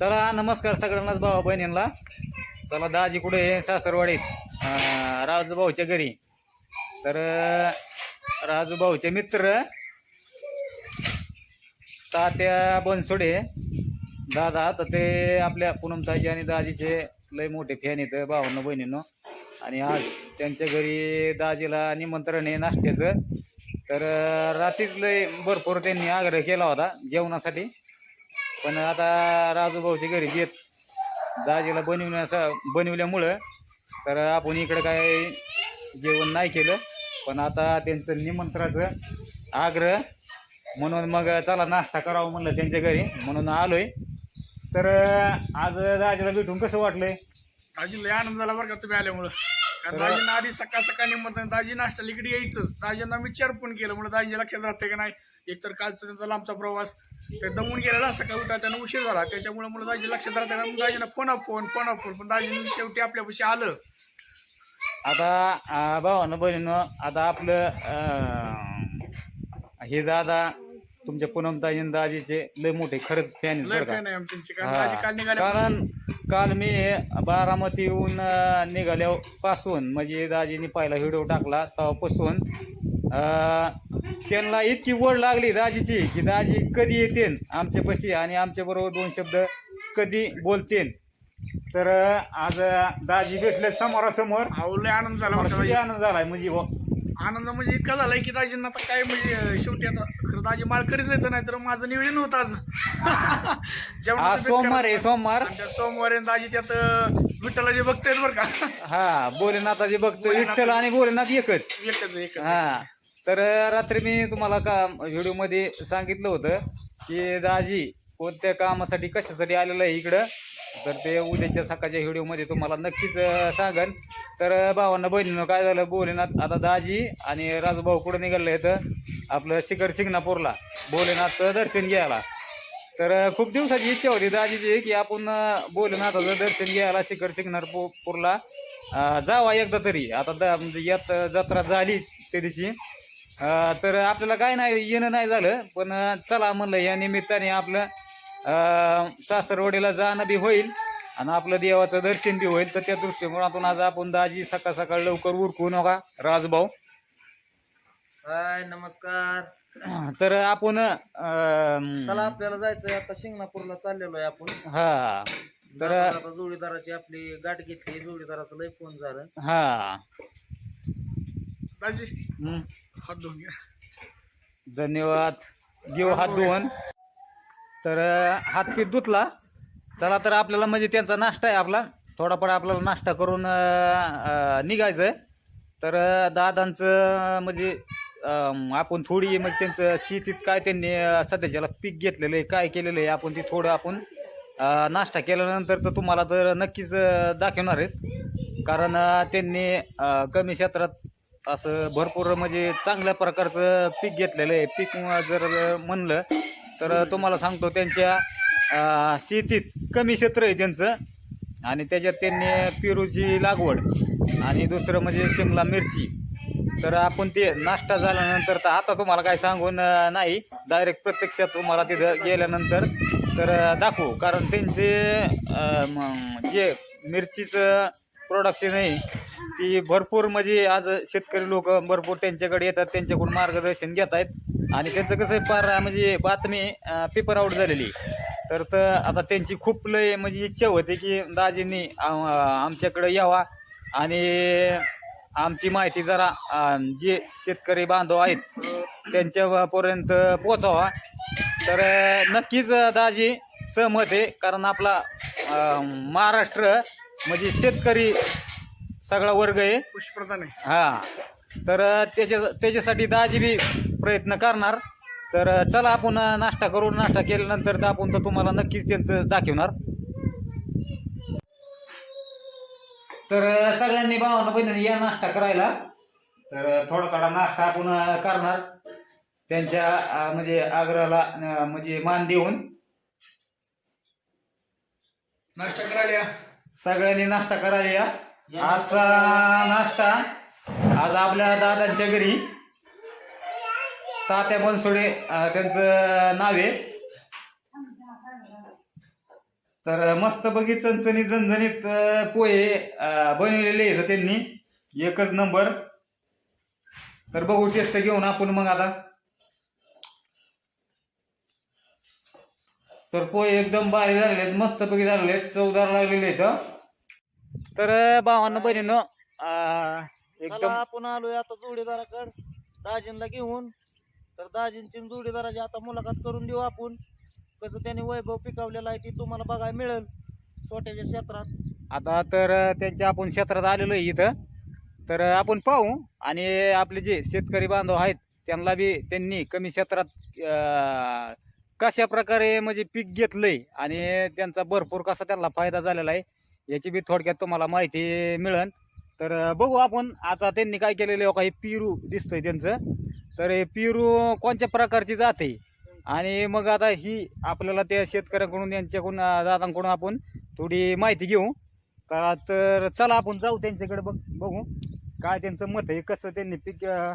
चला नमस्कार सगळ्यांनाच भावा बहिणींना. चला दाजी कुठे आहे? सासरवाडीत. राजूभाऊच्या घरी. तर राजूभाऊचे मित्र तात्या बनसोडे. दादा तर ते आपल्या पूनमताजी आणि दाजीचे लय मोठे फॅन येतं भावांना बहिणींनो. आणि आज त्यांच्या घरी दाजीला निमंत्रण आहे नाश्त्याचं. तर रात्रीच लय भरपूर त्यांनी आग्रह केला होता जेवणासाठी. पण आता राजूभाऊच्या घरी देत दाजीला बनवण्याचा बनवल्यामुळं तर आपण इकडं काय जेवण नाही केलं. पण आता त्यांचं निमंत्रणाचं आग्रह म्हणून मग चला नाश्ता करावं म्हणलं त्यांच्या घरी. म्हणून आलोय. तर आज दाजीला भेटून कसं वाटलंय? दाजी लय आनंद झाला बरं का तुम्ही आल्यामुळं. कारण दाजींना आधी सकाळ सकाळ निमंत्रण दाजी नाश्ता इकडे यायचंच दाजींना मी चार पण केलं. म्हणून दाजी लक्षात राहते का नाही? एकतर कालचा त्यांचा लांबचा प्रवास ते दमून गेलेला सकाळी उठा त्यांना उशीर झाला. त्याच्यामुळे मला दाजी लक्षात राहते दाजीला फोन फोन फोन फोन. पण दाजीने शेवटी आपल्यापाशी आलं. आता भावानं बहिणीनं आता आपलं हे दादा तुमच्या पूनमताई आणि दाजीचे लय मोठे खरंच फॅन कारण. दाजी काल निघाले कारण काल मी बारामतीहून अं, निघाल्यापासून म्हणजे दाजीने पहिला व्हिडिओ टाकला तेव्हापासून अं, त्यांना इतकी ओढ लागली दाजीची की दाजी कधी येतेन आमच्यापाशी आणि आमच्या बरोबर दोन शब्द कधी बोलतेन. तर आज दाजी भेटले समोरासमोर. लय आनंद झाला मला किती. आनंद झालाय म्हणजे बुवा. आनंद म्हणजे इतका झालाय की दाजींना आता काय म्हणजे शेवटी आता खरं दाजी माळकरीच येतं नाही तर माझं नियोजन होतं आज. जेवणाचं आज बेत सोमवार आहे. सोमवार. आणि त्या सोमवारी दाजी त्यात विठ्ठलाचे भक्त आहेत बरं का. हा भोलेनाथाचे बघतो विठ्ठल आणि भोलेनाथ एकच. एकच एकच. हा. तर रात्री मी तुम्हाला का व्हिडिओमध्ये सांगितलं होतं की दाजी कोणत्या कामासाठी कशासाठी आलेलं आहे इकडं? तर ते उद्याच्या सकाळच्या व्हिडिओमध्ये तुम्हाला नक्कीच सांगन. तर भावांना बहिणीनं काय झालं भोलेनाथ आता दाजी आणि राजूभाऊ कुठं निघालं तर आपलं शिखर सिंगणापूरला. भोलेनाथचं दर्शन घ्यायला. तर खूप दिवसाची इच्छा होती दाजीची की आपण भोलेनाथाचं दर्शन घ्यायला शिखर सिंगणापूरला. जावा एकदा तरी. आता द म्हणजे यात जत्रा झाली त्या दिवशी. तर आपल्याला काय नाही येणं नाही झालं पण चला म्हणलं या निमित्ताने आपलं सासरवाडीला जाणं बी होईल आणि आपलं देवाचं दर्शन बी होईल. तर त्या दृष्टिकोनातून आज आपण दाजी सकाळ सकाळ लवकर उरकू नका राजभाऊ. हाय नमस्कार. तर आपण चला आपल्याला जायचंय. आता शिंगणापूरला चाललेलो आहे आपण. हा. तर जाता जोडीदाराची आपली गाठ घेतली. जोडीदाराचा लय फोन झालं. हा. दाजी. हं. हात धुवून घ्या. धन्यवाद. घेऊ हात धुवन. तर हात पीठ धुतला. चला तर आपल्याला म्हणजे त्यांचा नाश्ता आहे आपला. थोडाफार आपल्याला नाश्ता करून निघायचं आहे तर दादांचं म्हणजे आपण थोडी म्हणजे त्यांचं शेतीत काय त्यांनी सध्याच्याला पीक घेतलेलं आहे काय केलेलं आहे आपण ती थोडं आपण नाश्ता केल्यानंतर तर तुम्हाला तर नक्कीच दाखवणार आहेत. कारण त्यांनी कमी क्षेत्रात असं भरपूर म्हणजे चांगल्या प्रकारचं पीक घेतलेलं आहे. पीक जर म्हणलं तर तुम्हाला सांगतो त्यांच्या शेतीत कमी क्षेत्र आहे त्यांचं. आणि त्याच्यात त्यांनी पेरूची लागवड आणि दुसरं म्हणजे शिमला मिरची. तर आपण ते नाश्ता झाल्यानंतर तर आता तुम्हाला काय सांगून नाही डायरेक्ट प्रत्यक्षात तुम्हाला तिथं गेल्यानंतर तर दाखवू. कारण त्यांचे जे मिरचीचं प्रोडक्शन आहे. ती भरपूर म्हणजे आज शेतकरी लोक भरपूर त्यांच्याकडे येतात त्यांच्याकडून मार्गदर्शन घेत आहेत आणि त्यांचं कसं आहे, फार म्हणजे बातमी पेपर आउट झालेली तर तर आता त्यांची खूप लय म्हणजे इच्छा होती की दाजींनी आमच्याकडे यावा. आणि आमची माहिती जरा जे शेतकरी बांधव आहेत त्यांच्यापर्यंत पोचावा तर नक्कीच दाजी सहमत आहे कारण आपला महाराष्ट्र म्हणजे शेतकरी सगळा वर्ग आहे. पुष्प्रधान आहे. हा. तर त्याच्या त्याच्यासाठी दाजी बी प्रयत्न करणार. तर चला आपण नाश्ता करू नाश्ता केल्यानंतर तर आपण तर तुम्हाला नक्कीच त्यांचं दाखवणार. तर सगळ्यांनी भावानं बहिणीने या नाश्ता करायला. तर थोडा थोडा नाश्ता आपण करणार. त्यांच्या म्हणजे आग्रहाला म्हणजे मान देऊन. नाश्ता करायला. सगळ्यांनी नाश्ता करायला या. आजचा नाश्ता आज आपल्या दादांच्या घरी. तात्या बनसोडे त्यांचं नाव आहे. तर मस्त बघी चणचणीत झणझणीत पोहे बनवलेले आहेत त्यांनी. एकच नंबर. तर बघू टेस्ट घेऊन आपण मग आता. तर पोहे एकदम भारी झालेले आहेत मस्त पैकी झालेले आहेत चवदार लागलेले आहेत तर भावांना बहिणीनं एकदम आपण आलोय आता जोडीदाराकड दाजींना घेऊन. तर दाजींची जोडीदाराची आता मुलाखत करून देऊ आपण. कसं त्यांनी वैभव पिकवलेला आहे ती तुम्हाला बघायला मिळेल छोट्याच्या क्षेत्रात. आता तर त्यांच्या आपण क्षेत्रात आलेलो आहे इथं. तर आपण पाहू. आणि आपले जे शेतकरी बांधव आहेत त्यांना बी त्यांनी कमी क्षेत्रात कशा प्रकारे म्हणजे पीक घेतलंय आणि त्यांचा भरपूर कसा त्यांना फायदा झालेला आहे याची बी थोडक्यात तुम्हाला माहिती मिळेल तर बघू आपण आता त्यांनी काय केलेलं आहे हो काही पिरू दिसतंय त्यांचं. तर हे पिरू कोणत्या प्रकारची जाते आणि मग आता ही आपल्याला त्या शेतकऱ्यांकडून यांच्याकडून दादांकडून आपण थोडी माहिती घेऊ. का तर चला आपण जाऊ त्यांच्याकडे बघ बघू. काय त्यांचं मत आहे कसं त्यांनी पीक अं,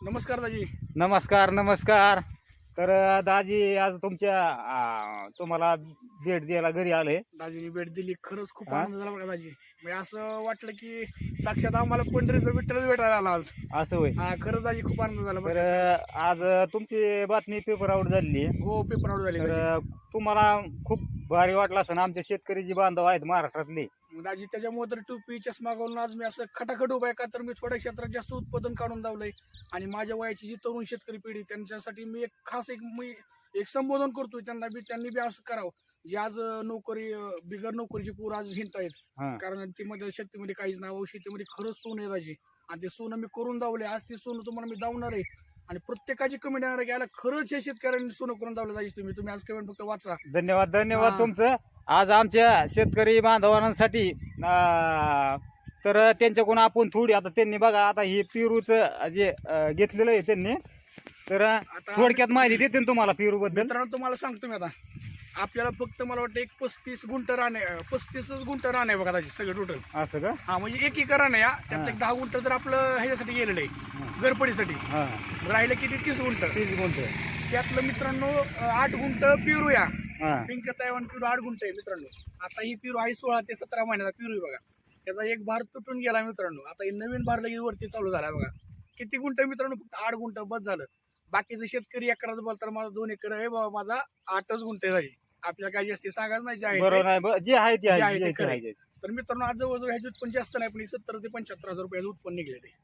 नमस्कार दाजी. नमस्कार नमस्कार. तर दाजी आज तुमच्या तुम्हाला भेट द्यायला घरी आले दाजीने भेट दिली. खरंच खूप? आनंद झाला बघा दाजी. म्हणजे असं वाटलं की साक्षात आम्हाला पंढरीचं विठ्ठलच भेटायला आला आज. असं होय. हा खरंच दाजी खूप आनंद झाला तर बरं आज तुमची बातमी पेपर आउट झालेली आहे. हो पेपर आउट झाले तर दाजी. अं, तुम्हाला खूप भारी वाटलं असं आमचे शेतकरी जे बांधव आहेत महाराष्ट्रातले मग दाजी त्याच्यामुळे तर टोपी चष्मा घालून आज मी असं खटाखट उभा आहे का तर मी थोड्या क्षेत्रात जास्त उत्पादन काढून दावलंय आणि माझ्या वयाची जी तरुण शेतकरी पिढी त्यांच्यासाठी मी एक खास एक मी एक संबोधन करतोय. त्यांना बी त्यांनी बी असं करावं. जे आज नोकरी बिगर नोकरीची पोर आज हिंट आहेत. कारण ती मध्ये शेतीमध्ये काहीच अहो, शेतीमध्ये खरंच सोनं आहे दाजी. आणि ते सोनं मी करून दावले आज ते सोनं तुम्हाला मी दावणार आहे. आणि प्रत्येकाची कमेंट येणार आहे की याला खरंच हे शेतकऱ्यांनी सोनं करून दावलं दाजी तुम्ही. तुम्ही आज कमेंट फक्त वाचा. धन्यवाद धन्यवाद. तुमचं. आज आमच्या शेतकरी बांधवांसाठी तर त्यांच्याकडून आपण थोडी आता त्यांनी बघा आता हे पेरूच जे घेतलेलं आहे त्यांनी तर थोडक्यात माहिती देते ना तुम्हाला पेरू बद्दल मित्रांनो तुम्हाला सांगतो मी आता. आपल्याला फक्त मला वाटतं एक पस्तीस गुंठ राणे पस्तीसच गुंठ राणे बघा दाजी सगळं टोटल असं का? हा म्हणजे एक एकर राणे या त्यात. एक दहा गुंठ तर आपलं ह्याच्यासाठी गेलेलं आहे गरपडीसाठी हा. राहिलं किती? तीस गुंठ. तीच बोलतोय त्यातलं मित्रांनो आठ गुंठ पिरू या पिंक तैवान पिरू आठ गुंठ आहे मित्रांनो. आता ही पिरू आहे सोळा ते सतरा महिन्याचा पिरू आहे बघा. त्याचा एक भार तुटून गेला मित्रांनो. आता हे नवीन भार लगेच वरती चालू झाला बघा. किती गुंठ मित्रांनो? फक्त आठ गुंठ बस झालं. बाकीचे शेतकरी एकराचं बोलतात माझा दोन एकर आहे बाबा माझा आठच गुंठ आहे आपल्याला काही जास्ती सांगायचं नाही जे आहे जे आहे ते. तर मित्रांनो आज जवळजवळ ह्याचे उत्पन्न जास्त नाही पण सत्तर ते पंच्याहत्तर हजार रुपयाचं उत्पन्न निघले ते.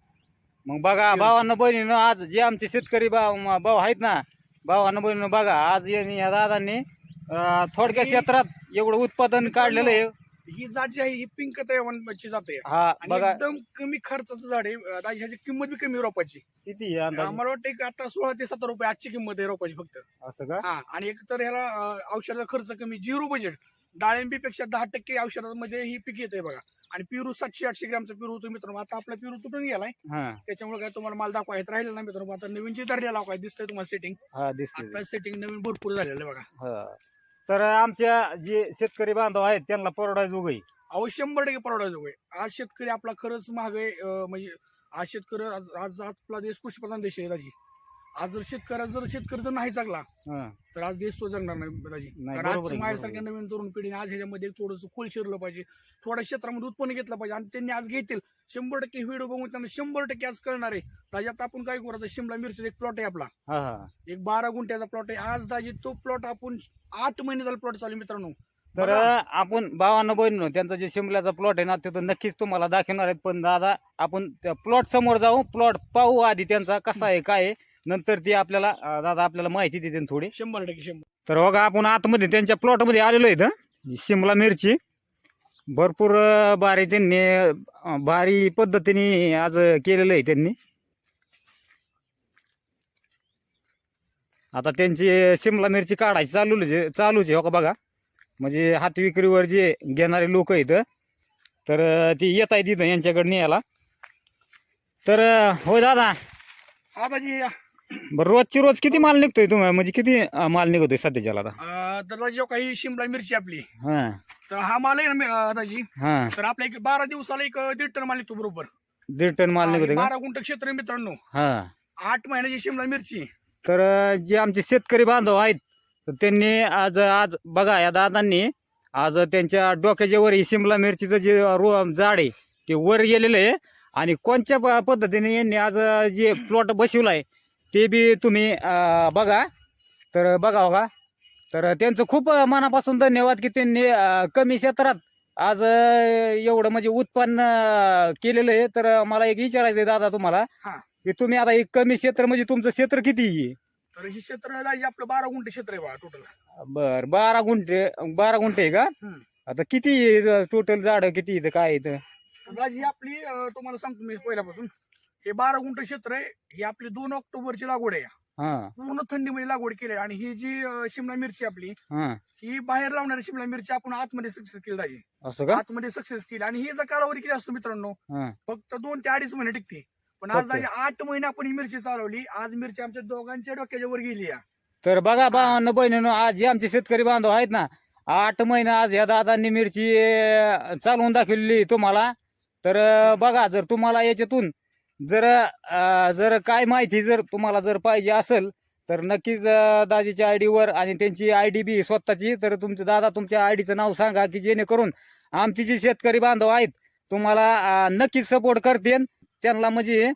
मग बघा भावांना बहिणीनं आज जे आमचे शेतकरी भाव भाऊ आहेत ना भावांना बहिणीनं बघा आज यांनी या दादांनी अं, थोडक्या क्षेत्रात एवढं उत्पादन काढलेलं आहे. ही जात जी आहे ही पिंक तैवानची जात आहे. हा आणि बघा. एकदम कमी खर्चाचं झाड आहे. ह्याची किंमत बी कमी आहे रोपाची. किती आहे अंदाजे? आम्हाला वाटतं की आता सोळा ते सतरा रुपये आजची किंमत आहे रोपाची फक्त. असं का? हा आणि एक तर ह्याला अं, औषधाचा खर्च कमी. झिरो बजेट डाळिंबीपेक्षा दहा टक्के औषधामध्ये ही पीक येते बघा. आणि पिरू सातशे आठशे ग्रामचं पिरू होतं मित्रांनो. आता आपला पिरू तुटून गेलाय. हा. त्याच्यामुळे काय तुम्हाला माल दाखवायचं राहिलं ना मित्रांनो. आता नवीन जी धरलेला लावाय दिसतंय तुम्हाला सेटिंग हा दिसते आता सेटिंग नवीन भरपूर झालेलं आहे बघा. हा. तर आमच्या जे शेतकरी बांधव आहेत त्यांना परवडाय जोगई अहो शंभर टक्के परवडायचं होय आज शेतकरी आपला खरंच महाग आहे अं, म्हणजे आज शेतकरी आज आज आपला देश कृषीप्रधान देश आहे दाजी. आज जर शेतकऱ्या जर शेतकरी जर नाही जगला हा. तर आज देश तो जगणार नाही दाजी नाही, कारण बरोबर आज आहे, माझ्यासारख्या नवीन तरुण पिढीने आज ह्याच्यामध्ये थोडस खोल शिरलं पाहिजे थोड्या क्षेत्रामध्ये उत्पन्न घेतलं पाहिजे आणि त्यांनी आज घेतील. शंभर टक्के व्हिडिओ बघून त्यांना शंभर टक्के आज कळणार आहे. दाजी आता आपण काय करू आता शिमला मिरची एक प्लॉट आहे आपला. हा हा. एक बारा गुंठ्याचा प्लॉट आहे. आज दाजी तो प्लॉट आपण आठ महिने झाला प्लॉट चालू आहे मित्रांनो. तर बघा. आपण भावांना बहिणीनं त्यांचा जे शिमल्याचा प्लॉट आहे ना तो तर नक्कीच तुम्हाला दाखवणार आहेत पण दादा आपण त्या प्लॉट समोर जाऊ. प्लॉट पाहू आधी त्यांचा कसा आहे काय आहे. नंतर ती आपल्याला अं, दादा आपल्याला माहिती देते थोडी. शंभर टक्के शंभर तर बघा आपण आतमध्ये त्यांच्या प्लॉटमध्ये आलेलो इथं शिमला मिरची. भरपूर अं, भारी त्यांनी अं, भारी पद्धतीने आज केलेलं आहे त्यांनी. आता त्यांची शिमला मिरची काढायची चालू चालूच आहे हो का बघा. म्हणजे हात विक्रीवर जे घेणारे लोक आहेत तर अं, ती येत आहेत इथं यांच्याकडे न्यायला तर अं, हो दादा. हा दाजी या. बरं रोजची रोज किती माल निघतोय तुम्हाला म्हणजे किती अं, माल निघतोय सध्याच्याला आता? अं, तर जेव्हा काही शिमला मिरची आपली हां. तर हा माल आहे ना मी- अं, दाजी हां. तर आपल्या एक बारा दिवसाला एक अं, दीड टन माल निघतो बरोबर. दीड टन माल आणि निघतोय का? बारा गुंठ क्षेत्र आहे मित्रांनो. हा. आठ महिन्याची शिमला मिरची. तर अं, जे आमचे शेतकरी बांधव आहेत तर त्यांनी आज आज बघा या दादांनी आज त्यांच्या डोक्याच्या वर ही शिमला मिरचीचं जे रो झाड आहे ते वर गेलेलं आहे. आणि कोणत्या प- पद्धतीने यांनी आज जे प्लॉट बसवलाय ते बी तुम्ही अं, बघा. तर बघा बघा तर त्यांचं खूप मनापासून धन्यवाद की त्यांनी अं, कमी क्षेत्रात आज अं, एवढं म्हणजे उत्पन्न अं, केलेलं आहे. तर मला एक विचारायचं आहे दादा तुम्हाला. हा. की तुम्ही आता एक कमी क्षेत्र म्हणजे तुमचं क्षेत्र किती आहे? तर हे क्षेत्र आपलं बारा गुंठे क्षेत्र आहे टोटल बर बारा गुंठे बारा गुंठे आहे का? हम्म. आता किती टोटल झाड किती इथं काय इथं? दाजी ही आपली अं, तुम्हाला सांगतो मी पहिल्यापासून. हे बारा गुंठ क्षेत्र आहे. ही आपली दोन ऑक्टोबरची लागवड आहे हा. पूर्ण थंडीमध्ये लागवड केली आहे. आणि ही जी अं, शिमला मिरची आपली हा. ही बाहेर लावणारी शिमला मिरची आपण आतमध्ये सक्सेस केली असं का? आतमध्ये सक्सेस केली. आणि ही जर कालावधी किती असतो मित्रांनो हा. फक्त दोन ते अडीच महिने टिकते. पण आज. दाजी आठ महिने आपण ही मिरची चालवली. आज मिरची आमच्या दोघांच्या डोक्याच्या वर गेली आहे. तर बघा भावांनो बहिणीनो आज जे आमचे शेतकरी बांधव आहेत ना आठ महिने आज या दादांनी मिरची अं, चालवून दाखवलेली तुम्हाला. तर अं, बघा जर तुम्हाला याच्यातून जर जर काय माहिती जर तुम्हाला जर पाहिजे असेल तर नक्कीच दाजीच्या आय डीवर आणि त्यांची आय डी बी स्वतःची. तर तुमचं दादा तुमच्या आय डीचं नाव सांगा की जेणेकरून आमची जी शेतकरी बांधव आहेत तुम्हाला नक्कीच सपोर्ट करतेन त्यांना म्हणजे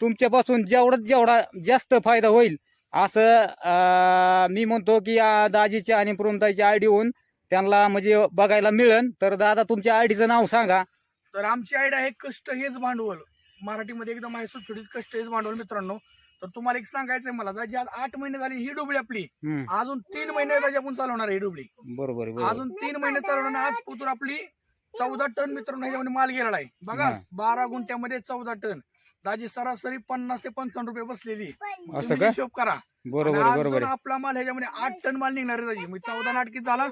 तुमच्यापासून जेवढं जेवढा जास्त फायदा होईल असं मी म्हणतो की दाजीच्या आणि पुरमताईच्या आय डी होऊन त्यांना म्हणजे बघायला मिळेल. तर दादा तुमच्या आय डीचं नाव सांगा. तर आमची आयडिया आहे कष्ट हेच भांडवल. मराठीमध्ये एकदम आहे सुटसुटीत कष्ट भांडवल मित्रांनो. तर तुम्हाला एक सांगायचंय मला दाजी आज आठ महिने झाली ही डुबळी आपली अजून तीन महिने दाजी आपण चालवणार आहे ही डुबळी बरोबर अजून तीन महिने चालवणार आज पोतूर आपली चौदा टन मित्रांनो ह्याच्यामध्ये माल गेलेला आहे. बघा हा. बारा गुंठ्यामध्ये चौदा टन. दाजी सरासरी पन्नास ते पंचावन्न रुपये बसलेली? हिशोब करा. बरोबर. आपला माल ह्याच्यामध्ये आठ टन माल निघणार आहे दाजी. म्हणजे चौदा नाटकी झाला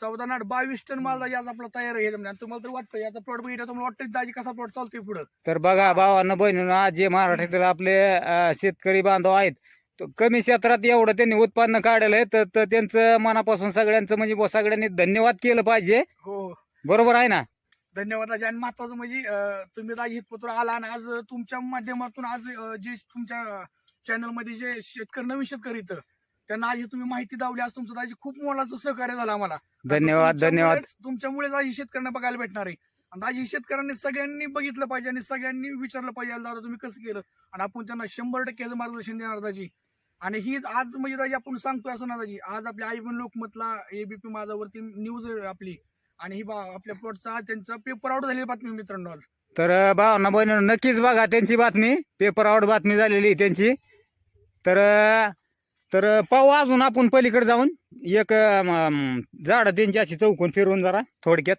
चौदा नाट बावीस टन माल आज आपला तयार आहे आणि तुम्हाला तर वाटतं याचा प्लॉट बघितला तुम्हाला वाटतं दाजी कसा प्लॉट चालतोय पुढे. तर बघा भावांना बहिणीनं आज जे महाराष्ट्रातील आपले अं, शेतकरी बांधव आहेत तो कमी क्षेत्रात एवढं त्यांनी उत्पन्न काढलं आहे तर तर त्यांचं मनापासून सगळ्यांचं म्हणजे बुवा सगळ्यांनी धन्यवाद केलं पाहिजे. हो. बरोबर आहे ना? धन्यवाद दाजी. आणि महत्वाचं म्हणजे अं, तुम्ही दाजी इथपत्र आला आणि आज तुमच्या माध्यमातून आज अं, जे तुमच्या चॅनलमध्ये जे शेतकरी नवीन शेतकरी इथं त्यांना आज तुम्ही माहिती दावली आज तुमचं दाजी खूप मोलाचं सहकार्य झालं आम्हाला. धन्यवाद धन्यवाद. तुमच्यामुळेच- तुमच्यामुळे दाजी शेतकऱ्यांना बघायला भेटणार आहे. आणि दाजी शेतकऱ्यांनी सगळ्यांनी बघितलं पाहिजे आणि सगळ्यांनी विचारलं पाहिजे "अरे दादा तुम्ही कसं केलं? आणि आपण त्यांना शंभर टक्क्याचं मार्गदर्शन देणार दाजी आणि हीच आज म्हणजे दाजी आपण सांगतोय असं ना दाजी आज आपल्या आई बन लोकमतला एबीपी माझावरती न्यूज आपली. आणि ही आपल्या प्लॉटचा त्यांचा पेपर आउट झालेली बातमी मित्रांनो आज. तर भावांना बहिणीनं नक्कीच बघा त्यांची बातमी. पेपर आउट बातमी झालेली त्यांची. तर तर पाहू अजून आपण पलीकडे जाऊन. एक झाड त्यांची अशी चौकून फिरवून जरा थोडक्यात.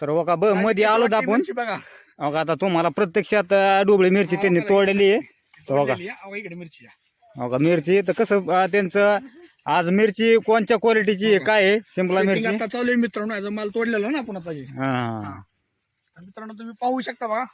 तर बघा ब मध्ये आलो आपण. बघा? बघा आता तुम्हाला प्रत्यक्षात डोबळी मिरची त्यांनी तोडलेली आहे. तर बघा. मिरची. बघा मिरची तर कसं त्यांचं आज मिरची कोणत्या क्वालिटीची काय आहे शिमला मिरची? आता चालू आहे मित्रांनो माल तोडलेला ना आपण आता तर मित्रांनो तुम्ही पाहू शकता बघा.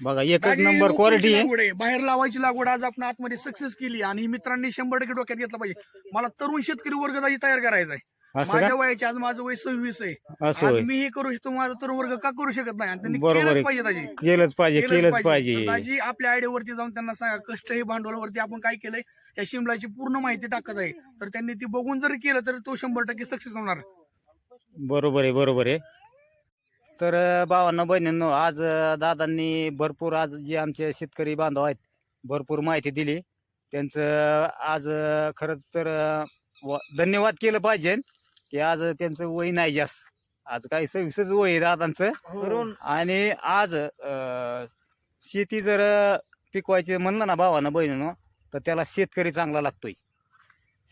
बघा एकच नंबर रोपांची क्वालिटी आहे. लागवड आहे. बाहेर लावायची लागवड आज आपण आतमध्ये सक्सेस केली आणि मित्रांनी शंभर टक्के डोक्यात घेतला पाहिजे. मला तरुण शेतकरी वर्ग दाजी तयार करायचा आहे असं माझ्या का वयाचे आज माझं वय सव्वीस आहे. असं आज होय. मी हे करू शकतो माझा तरुण वर्ग का करू शकत नाही? आणि त्यांनी बरोबर केलंच आहे. पाहिजे दाजी. केलंच पाहिजे केलंच पाहिजे. दाजी आपल्या आयडियावरती जाऊन त्यांना सांगा कष्ट हे भांडवलावरती आपण काय केलंय या शिमलाची पूर्ण माहिती टाकत आहे. तर त्यांनी ती बघून जर केलं तर तो शंभर टक्के सक्सेस होणार. बरोबर आहे बरोबर आहे. तर भावांनो बहिणींनो आज दादांनी भरपूर आज जे आमचे शेतकरी बांधव आहेत भरपूर माहिती दिली. त्यांचं आज अं, खरंच तर धन्यवाद केलं पाहिजे की आज त्यांचं वय नाही जास्त. आज काही सविसच वय आहे दादांचं. करून. आणि आज अं, शेती जर पिकवायची म्हणलं ना भावानं बहिणीनं तर त्याला शेतकरी चांगला लागतोय.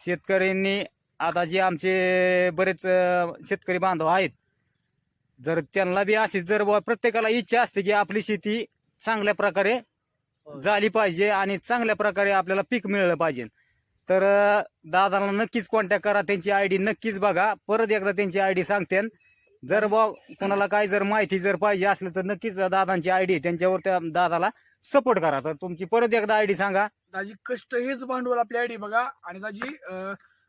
शेतकऱ्यांनी आता जे आमचे बरेच अं, शेतकरी बांधव आहेत जर त्यांना बी अशीच जर बुवा प्रत्येकाला इच्छा असते की आपली शेती चांगल्या प्रकारे झाली पाहिजे आणि चांगल्या प्रकारे आपल्याला पीक मिळलं पाहिजे. तर दादाला नक्कीच कॉन्टॅक्ट करा त्यांची आय डी नक्कीच बघा. परत एकदा त्यांची आय डी सांगते. जर बा कोणाला काही जर माहिती जर पाहिजे असलं तर नक्कीच दादांची आय डी त्यांच्यावर त्या दादाला सपोर्ट करा. तर तुमची परत एकदा आय डी सांगा. दाजी कष्ट हेच भांडवल आपल्या आयडी बघा. आणि दाजी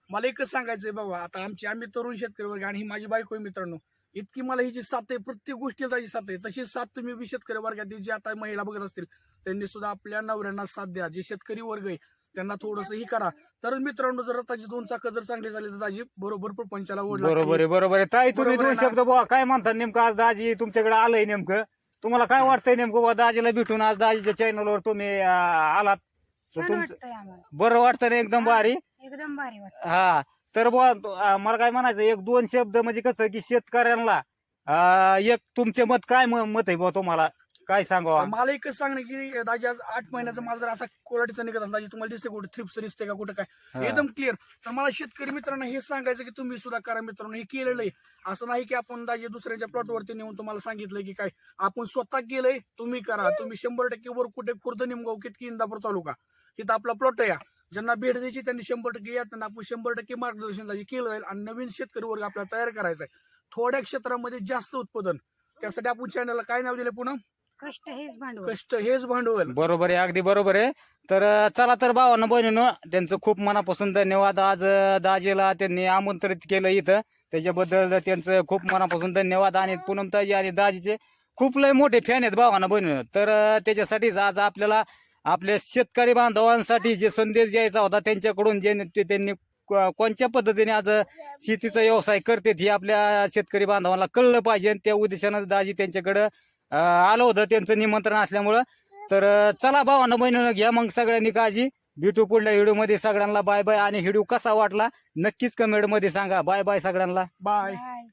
मला एकच सांगायचंय बघा. आता आमची आम्ही तरुण शेतकरी वर्ग आणि ही माझी बायको मित्रांनो. इतकी मला ही जी साथ आहे प्रत्येक गोष्टीला त्याची साथ आहे. तशी साथ तुम्ही बी शेतकरी वर्गातील जे आता महिला बघत असतील त्यांनी सुद्धा आपल्या नवऱ्यांना साथ द्या. जे शेतकरी वर्ग आहे त्यांना थोडस ही करा. तर मित्रांनो जर ताजी दोन चाकं जर चांगली झाली तर ताजी बरोबर प्रपंचाला ओढ. बरोबर आहे बरोबर आहे. ताई तुम्ही दोन? शब्द बुवा काय म्हणतात नेमकं आज दाजी? तुमच्याकडे आलंय नेमकं? तुम्हाला काय वाटतंय नेमकं बुवा दाजीला भेटून? आज दाजीच्या चॅनलवर तुम्ही अं, आलात. तर छान तुमचं वाटतंय आम्हाला. बरं वाटतं ना? एकदम भारी. एकदम भारी वाटत हा. तर बुवा तो- अं, मला काय म्हणायचं एक दोन शब्द म्हणजे कसं की शेतकऱ्यांना अं, एक तुमचे मत काय म- मत आहे बुवा तुम्हाला? काय सांगावा? मला एकच सांगणं की दाजी आज आठ महिन्याचा माल जर असा कोलाटीचा निघत असला दाजी तुम्हाला दिसते कुठे थ्रिप्स दिसते का कुठं काय. एकदम क्लिअर तर मला शेतकरी मित्रांना हे सांगायचं की तुम्ही सुद्धा करा मित्रांनो हे केलेलं आहे. असं नाही की आपण दाजी दुसऱ्याच्या प्लॉटवरती नेऊन तुम्हाला सांगितलंय की काय? आपण स्वतः केलंय तुम्ही करा. तुम्ही शंभर टक्के वर कुठे खुर्द निमगाव कितकी इंदापूर तालुका इथं आपला प्लॉट आहे हा. ज्यांना भेट द्यायची त्यांनी शंभर टक्के या त्यांना आपण शंभर टक्के मार्गदर्शन केलं जाईल आणि नवीन शेतकरी वर्ग आपल्याला तयार करायचा आहे. थोड्या क्षेत्रामध्ये जास्त उत्पादन. त्यासाठी आपण चॅनलला काय नाव दिलं पुन्हा कष्ट हेच भांडवल. कष्ट हेच भांडवल. बरोबर आहे अगदी बरोबर आहे. तर चला तर भावानं बहिणीनं त्यांचं खूप मनापासून धन्यवाद. आज दाजीला त्यांनी आमंत्रित केलं इथं. त्याच्याबद्दल त्यांचं खूप मनापासून धन्यवाद. आणि पूनमताजी आणि दाजीचे खूप लय मोठे फॅन आहेत भावानं बहिणीनं. तर त्याच्यासाठीच आज आपल्याला आपल्या शेतकरी बांधवांसाठी जे संदेश द्यायचा होता त्यांच्याकडून जे ते त्यांनी कोणत्या पद्धतीने आज शेतीचा व्यवसाय करते हे आपल्या शेतकरी बांधवांना कळलं पाहिजे आणि त्या उद्देशानं दाजी त्यांच्याकडं आलं होतं. त्यांचं निमंत्रण असल्यामुळं. तर चला भावानं बहिणीनं घ्या मग सगळ्यांनी काळजी. भेटू पुढल्या व्हिडिओमध्ये सगळ्यांना बाय बाय. आणि व्हिडिओ कसा वाटला नक्कीच कमेंटमध्ये सांगा. बाय बाय सगळ्यांना. बाय. बाय.